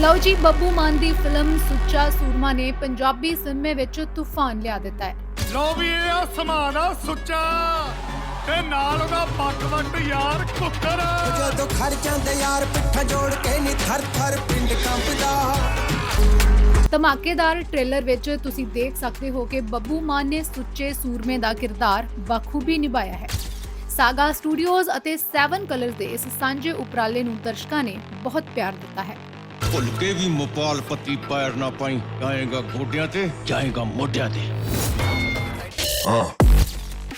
ਲਓ ਜੀ ਬੱਬੂ ਮਾਨ ਦੀ ਫਿਲਮ ਸੁੱਚਾ ਸੂਰਮਾ ਨੇ ਪੰਜਾਬੀ ਸਿਨੇਮੇ ਵਿੱਚ ਤੂਫਾਨ ਲਿਆ ਦਿੱਤਾ ਹੈ। ਲੋ ਵੀ ਇਹ ਆ ਸਮਾਨ ਆ ਸੁੱਚਾ। ਤੇ ਨਾਲ ਉਹਦਾ ਬੱਟ ਯਾਰ ਕੁੱਕਰ। ਜਦੋਂ ਖੜ ਜਾਂਦੇ ਯਾਰ ਪਿੱਠਾ ਜੋੜ ਕੇ ਨੀ ਥਰ ਥਰ ਪਿੰਡ ਕੰਬਦਾ ਧਮਾਕੇਦਾਰ ਟ੍ਰੇਲਰ ਵਿੱਚ ਤੁਸੀਂ ਦੇਖ ਸਕਦੇ ਹੋ ਕਿ ਬੱਬੂ ਮਾਨ ਨੇ ਸੁੱਚੇ ਸੂਰਮੇ ਦਾ ਕਿਰਦਾਰ ਬਖੂਬੀ ਨਿਭਾਇਆ ਹੈ। ਸਾਗਾ ਸਟੂਡੀਓਜ਼ ਅਤੇ 7 ਕਲਰਸ ਦੇ ਇਸ ਸਾਂਝੇ ਉਪਰਾਲੇ ਨੂੰ ਦਰਸ਼ਕਾਂ ਨੇ ਬਹੁਤ ਪਿਆਰ ਦਿੱਤਾ ਹੈ। ਭੁੱਲ ਕੇ ਵੀ ਮੋਪਾਲ ਪੱਤੀ ਪੈਰ ਨਾ ਪਾਈ ਜਾਏਗਾ ਗੋਡਿਆਂ ਤੇ ਜਾਏਗਾ ਮੋਢਿਆਂ ਤੇ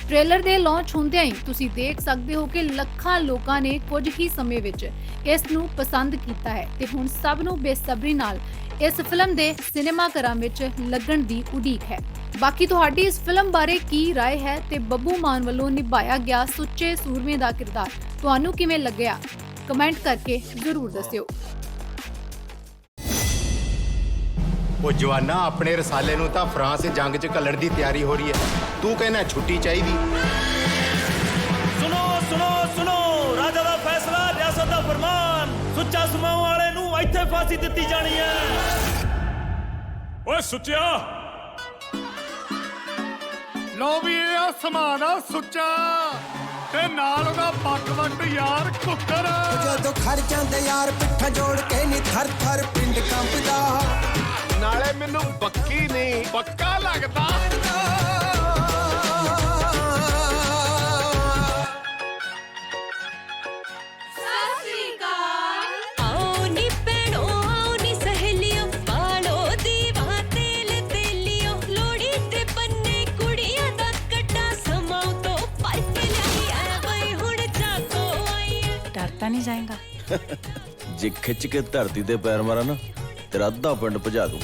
ਟ੍ਰੇਲਰ ਦੇ ਲਾਂਚ ਹੁੰਦਿਆਂ ਹੀ ਤੁਸੀਂ ਦੇਖ ਸਕਦੇ ਹੋ ਕਿ ਲੱਖਾਂ ਲੋਕਾਂ ਨੇ ਕੁਝ ਹੀ ਸਮੇਂ ਵਿੱਚ ਇਸ ਨੂੰ ਪਸੰਦ ਕੀਤਾ ਹੈ ਤੇ ਹੁਣ ਸਭ ਨੂੰ ਬੇਸਬਰੀ ਨਾਲ ਇਸ ਫਿਲਮ ਦੇ ਸਿਨੇਮਾ ਘਰਾਂ ਵਿੱਚ ਲੱਗਣ ਦੀ ਉਡੀਕ ਹੈ ਬਾਕੀ ਤੁਹਾਡੀ ਇਸ ਫਿਲਮ ਬਾਰੇ ਕੀ رائے ਹੈ ਤੇ ਬੱਬੂ ਮਾਨ ਵੱਲੋਂ ਨਿਭਾਇਆ ਗਿਆ ਸੁੱਚੇ ਸੂਰਮੇ ਦਾ ਕਿਰਦਾਰ ਤੁਹਾਨੂੰ ਕਿਵੇਂ ਲੱਗਿਆ ਕਮੈਂਟ ਕਰਕੇ ਜ਼ਰੂਰ ਦੱਸਿਓ ਉਹ ਜਵਾਨਾ ਆਪਣੇ ਰਸਾਲੇ ਨੂੰ ਤਾਂ ਫਰਾਂਸ ਜੰਗ 'ਚ ਘੱਲਣ ਦੀ ਤਿਆਰੀ ਹੋ ਰਹੀ ਹੈ। ਤੂੰ ਕਹਿੰਦਾ ਛੁੱਟੀ ਚਾਹੀਦੀ। ਸੁਣੋ ਸੁਣੋ ਸੁਣੋ। ਰਾਜਾ ਦਾ ਫੈਸਲਾ ਰਿਆਸਤ ਦਾ ਫਰਮਾਨ। ਸੁੱਚਾ ਸਮਾਉ ਵਾਲੇ ਨੂੰ ਇੱਥੇ ਫਾਂਸੀ ਦਿੱਤੀ ਜਾਣੀ ਹੈ। ਓਏ ਸੁੱਚਿਆ। ਲੋ ਵੀ ਇਹ ਆ ਸਮਾਨ ਆ ਸੁੱਚਾ। ਤੇ ਨਾਲ ਉਹਦਾ ਬੱਟ ਯਾਰ ਕੁੱਕਰ। ਜਦੋਂ ਖੜ ਜਾਂਦੇ ਯਾਰ ਪਿੱਠਾ ਜੋੜ ਕੇ ਨੀ ਥਰ ਥਰ ਪਿੰਡ ਕੰਬਦਾ ਨਾਲੇ ਮੈਨੂੰ ਬੱਕੀ ਨਹੀਂ ਪੱਕਾ ਲੱਗਦਾ ਆਓ ਨੀ ਭੈਣੋ ਆਓ ਨੀ ਸਹੇਲਿਓ ਪਾਲੋ ਦੀਵਾ ਤੇਲ ਤੇਲਿਓ ਲੋੜੀ ਤੇ ਬੰਨੇ ਕੁੜੀਆਂ ਦਾ ਕੱਟਾ ਸਮਾਉ ਤੋਂ ਪਰਖ ਲਈ ਐ ਬਈ ਹੁਣ ਜਾਕੋ ਆਈ ਐ ਡਰਤਾ ਨਹੀਂ ਜਾਏਗਾ ਜੇ ਖਿੱਚ ਕੇ ਧਰਤੀ ਤੇ ਪੈਰ ਮਾਰਾਂ ਨਾ ਤੇਰਾ ਅੱਧਾ ਪਿੰਡ ਭਜਾ ਦੂੰ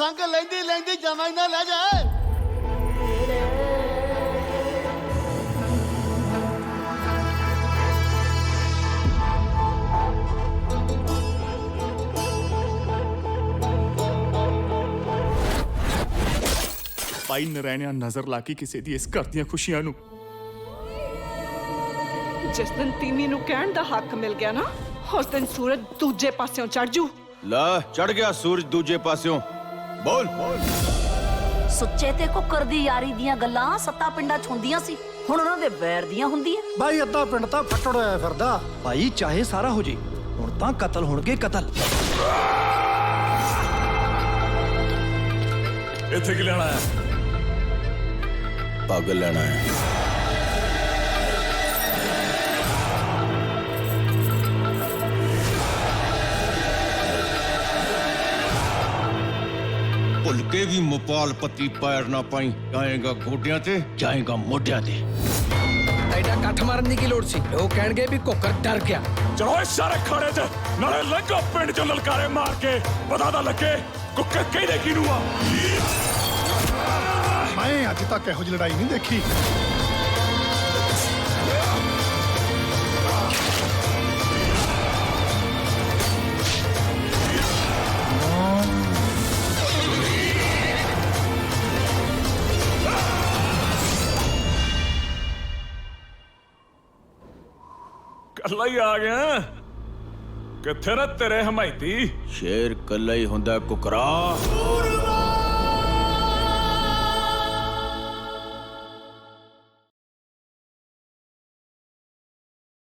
ਸੰਗ ਲੈਂਦੀ ਲੈਂਦੀ ਜਮਾ ਹੀ ਨਾ ਲੈ ਜਾਏ। ਭਾਈ ਨਰੈਣਿਆ ਨਜ਼ਰ ਲਾ ਕੇ ਕਿਸੇ ਦੀ ਇਸ ਘਰ ਦੀਆਂ ਖੁਸ਼ੀਆਂ ਨੂੰ। ਜਿਸ ਦਿਨ ਤੀਵੀਂ ਨੂੰ ਕਹਿਣ ਦਾ ਹੱਕ ਮਿਲ ਗਿਆ ਨਾ ਉਸ ਦਿਨ ਸੂਰਜ ਦੂਜੇ ਪਾਸਿਓਂ ਚੜ ਜੂ। ਲੈ ਚੜ ਗਿਆ ਸੂਰਜ ਦੂਜੇ ਪਾਸਿਓਂ। ਬੋਲ। ਸੁੱਚੇ ਤੇ ਕੁੱਕਰ ਦੀ ਯਾਰੀ ਦੀਆਂ ਗੱਲਾਂ ਸੱਤਾ ਪਿੰਡਾਂ 'ਚ ਹੁੰਦੀਆਂ ਸੀ। ਹੁਣ ਉਹਨਾਂ ਦੇ ਵੈਰ ਦੀਆਂ ਹੁੰਦੀਆਂ। ਬਾਈ ਅੱਧਾ ਪਿੰਡ ਤਾਂ ਫੱਟੜ ਹੋਇਆ ਫਿਰਦਾ। ਭਾਈ ਚਾਹੇ ਸਾਰਾ ਹੋ ਜੇ ਹੁਣ ਤਾਂ ਕਤਲ ਹੋਣਗੇ ਕਤਲ। ਇੱਥੇ ਕੀ ਲੈਣਾ ਹੈ? ਪੱਗ ਲੈਣਾ ਹੈ। ਭੁੱਲ ਕੇ ਵੀ ਮੋਪਾਲ ਪੱਤੀ ਪੈਰ ਨਾ ਪਾਈ। ਜਾਏਗਾ ਗੋਡਿਆਂ ਤੇ ਜਾਏਗਾ ਮੋਢਿਆਂ ਤੇ। ਐਡਾ ਕੱਠ ਮਾਰਨ ਦੀ ਕੀ ਲੋੜ ਸੀ? ਉਹ ਕਹਿਣਗੇ ਵੀ ਕੁੱਕਰ ਡਰ ਗਿਆ। ਚਲੋ ਇਸ ਸਾਰੇ ਖਾੜੇ 'ਚ ਨਾਲੇ ਲੰਘੋ ਪਿੰਡ 'ਚ ਲਲਕਾਰੇ ਮਾਰ ਕੇ। ਪਤਾ ਤਾਂ ਲੱਗੇ ਕੁੱਕੇ ਕਿਹਦੇ ਕਿਨੂੰ ਆ? ਮੈਂ ਅੱਜ ਤੱਕ ਇਹੋ ਜਿਹੀ ਲੜਾਈ ਨਹੀਂ ਦੇਖੀ। ਕੱਲਾ ਹੀ ਆ ਗਿਆ। ਕਿੱਥੇ ਨਾ ਤੇਰੇ ਹਮਾਇਤੀ? ਸ਼ੇਰ ਕੱਲਾ ਹੀ ਹੁੰਦਾ ਕੁਕਰਾ।